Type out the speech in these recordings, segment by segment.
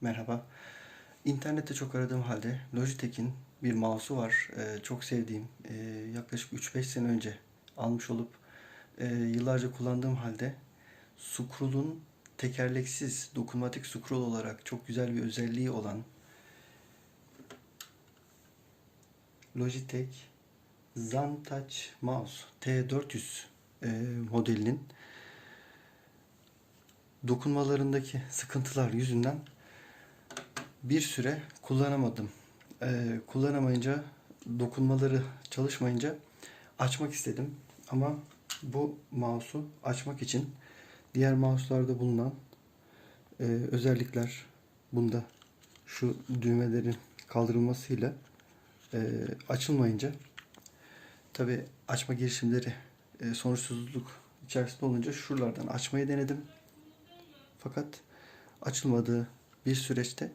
Merhaba. İnternette çok aradığım halde Logitech'in bir mouse'u var. Ee, çok sevdiğim. Ee, yaklaşık 3-5 sene önce almış olup e, yıllarca kullandığım halde Scroll'un tekerleksiz dokunmatik scroll olarak çok güzel bir özelliği olan Logitech ZenTouch Mouse T400 e, modelinin dokunmalarındaki sıkıntılar yüzünden bir süre kullanamadım. Ee, kullanamayınca, dokunmaları çalışmayınca açmak istedim. Ama bu mouse'u açmak için diğer mouse'larda bulunan e, özellikler bunda şu düğmelerin kaldırılmasıyla e, açılmayınca tabi açma girişimleri e, sonuçsuzluk içerisinde olunca şuralardan açmayı denedim. Fakat açılmadığı bir süreçte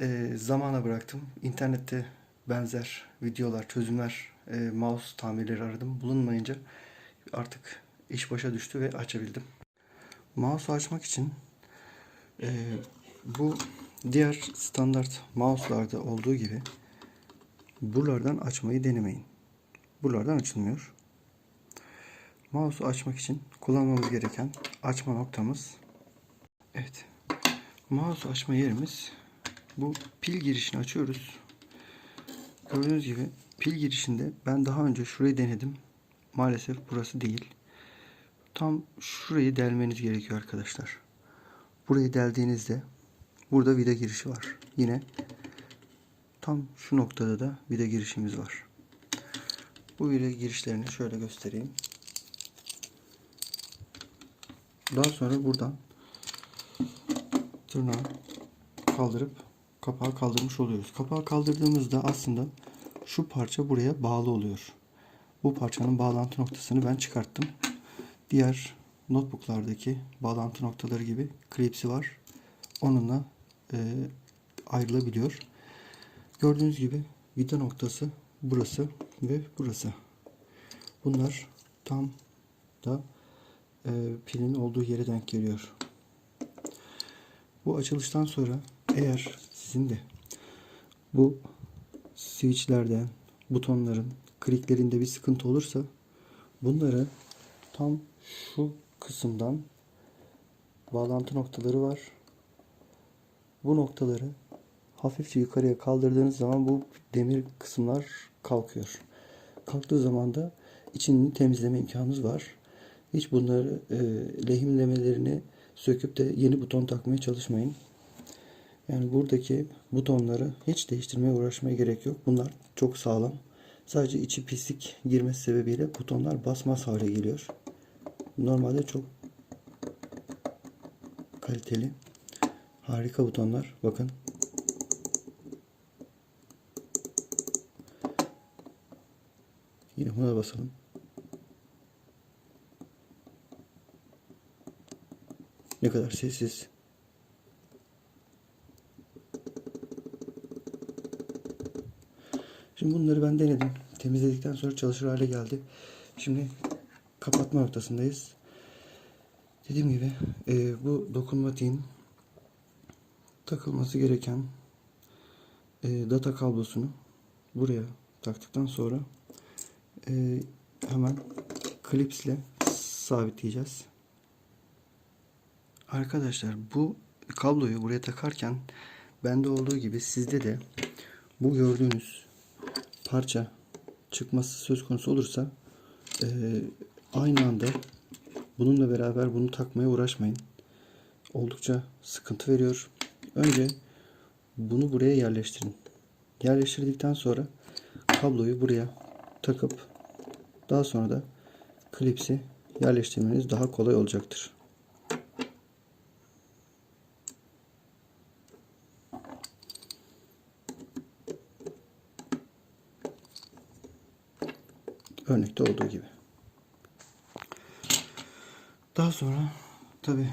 e, zamana bıraktım. İnternette benzer videolar, çözümler, e, mouse tamirleri aradım. Bulunmayınca artık iş başa düştü ve açabildim. Mouse'u açmak için e, bu diğer standart mouse'larda olduğu gibi buralardan açmayı denemeyin. Buralardan açılmıyor. Mouse'u açmak için kullanmamız gereken açma noktamız Evet. Mouse açma yerimiz bu pil girişini açıyoruz. Gördüğünüz gibi pil girişinde ben daha önce şurayı denedim. Maalesef burası değil. Tam şurayı delmeniz gerekiyor arkadaşlar. Burayı deldiğinizde burada vida girişi var. Yine tam şu noktada da vida girişimiz var. Bu vida girişlerini şöyle göstereyim. Daha sonra buradan tırnağı kaldırıp kapağı kaldırmış oluyoruz. Kapağı kaldırdığımızda aslında şu parça buraya bağlı oluyor. Bu parçanın bağlantı noktasını ben çıkarttım. Diğer notebooklardaki bağlantı noktaları gibi klipsi var. Onunla e, ayrılabiliyor. Gördüğünüz gibi vida noktası burası ve burası. Bunlar tam da e, pilin olduğu yere denk geliyor. Bu açılıştan sonra eğer sizin de bu switchlerden, butonların, kliklerinde bir sıkıntı olursa bunları tam şu kısımdan bağlantı noktaları var. Bu noktaları hafifçe yukarıya kaldırdığınız zaman bu demir kısımlar kalkıyor. Kalktığı zaman da içini temizleme imkanınız var. Hiç bunları e, lehimlemelerini söküp de yeni buton takmaya çalışmayın. Yani buradaki butonları hiç değiştirmeye uğraşmaya gerek yok. Bunlar çok sağlam. Sadece içi pislik girmesi sebebiyle butonlar basmaz hale geliyor. Normalde çok kaliteli. Harika butonlar. Bakın. Yine buna basalım. Ne kadar sessiz. Şimdi bunları ben denedim. Temizledikten sonra çalışır hale geldi. Şimdi kapatma noktasındayız. Dediğim gibi e, bu dokunmatiğin takılması gereken e, data kablosunu buraya taktıktan sonra e, hemen klipsle sabitleyeceğiz. Arkadaşlar bu kabloyu buraya takarken bende olduğu gibi sizde de bu gördüğünüz parça çıkması söz konusu olursa e, aynı anda bununla beraber bunu takmaya uğraşmayın. Oldukça sıkıntı veriyor. Önce bunu buraya yerleştirin. Yerleştirdikten sonra kabloyu buraya takıp daha sonra da klipsi yerleştirmeniz daha kolay olacaktır. Örnekte olduğu gibi. Daha sonra tabi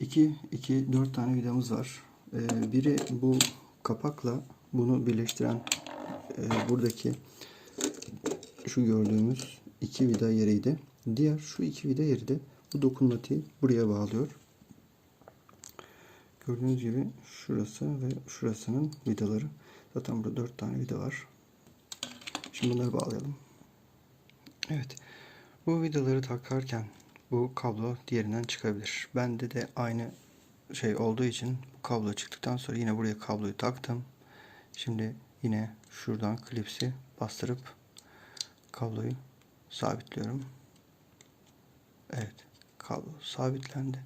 2 2 4 tane vidamız var. E, biri bu kapakla bunu birleştiren e, buradaki şu gördüğümüz iki vida yeriydi. Diğer şu iki vida yeri de bu dokunmatiği buraya bağlıyor. Gördüğünüz gibi şurası ve şurasının vidaları. Zaten burada 4 tane vida var. Şimdi bunları bağlayalım. Evet. Bu vidaları takarken bu kablo diğerinden çıkabilir. Bende de aynı şey olduğu için bu kablo çıktıktan sonra yine buraya kabloyu taktım. Şimdi yine şuradan klipsi bastırıp kabloyu sabitliyorum. Evet. Kablo sabitlendi.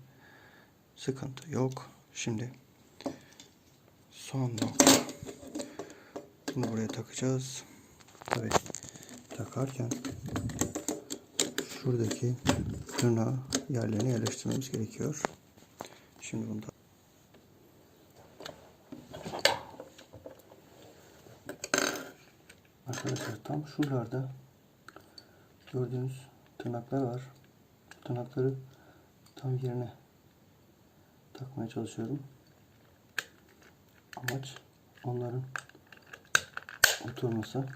Sıkıntı yok. Şimdi son nokta. Bunu buraya takacağız. Takarken şuradaki tırnağı yerlerine yerleştirmemiz gerekiyor. Şimdi bunu da Arkadaşlar tam şuralarda gördüğünüz tırnaklar var. Tırnakları tam yerine takmaya çalışıyorum. Amaç onların oturması.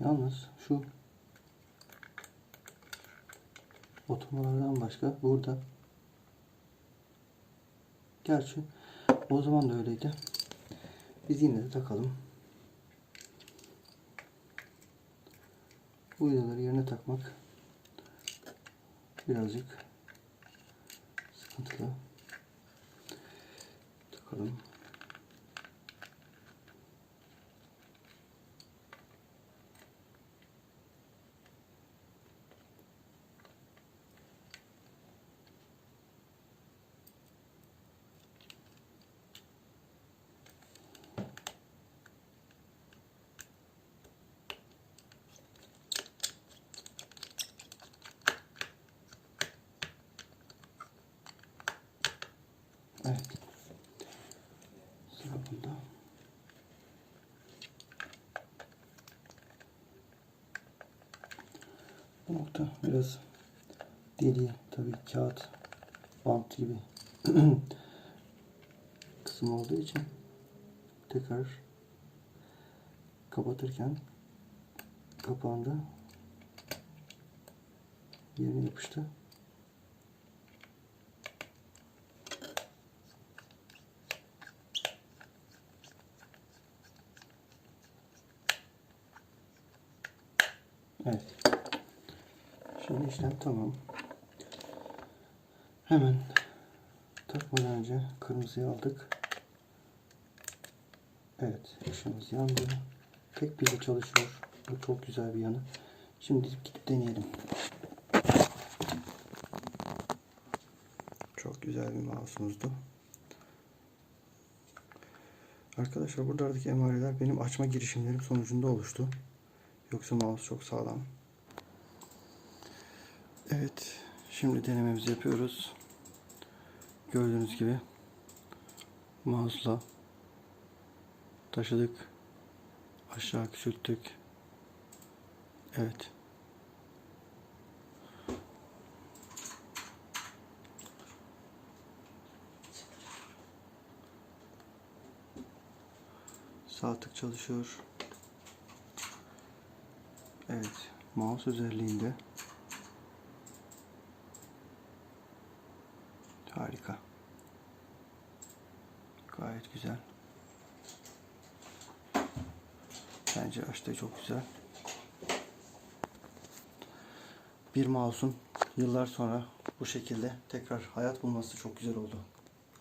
Yalnız şu oturmalardan başka burada gerçi o zaman da öyleydi. Biz yine de takalım. Bu vidaları yerine takmak birazcık sıkıntılı. Takalım. Evet. Sıra bunda. Bu nokta biraz deli tabii kağıt bant gibi kısım olduğu için tekrar kapatırken kapağında yerine yapıştı. Evet. Şimdi işlem tamam. Hemen takmadan önce kırmızıyı aldık. Evet, ışığımız yandı. Tek pille çalışıyor. Bu çok güzel bir yanı. Şimdi gidip deneyelim. Çok güzel bir mouse'umuzdu. Arkadaşlar buradaki emareler benim açma girişimlerim sonucunda oluştu. Yoksa mouse çok sağlam. Evet. Şimdi denememizi yapıyoruz. Gördüğünüz gibi mouse'la taşıdık. Aşağı küçülttük. Evet. Sağ tık çalışıyor. Evet, mouse özelliğinde harika. Gayet güzel. Bence açtığı çok güzel. Bir mouse'un yıllar sonra bu şekilde tekrar hayat bulması çok güzel oldu.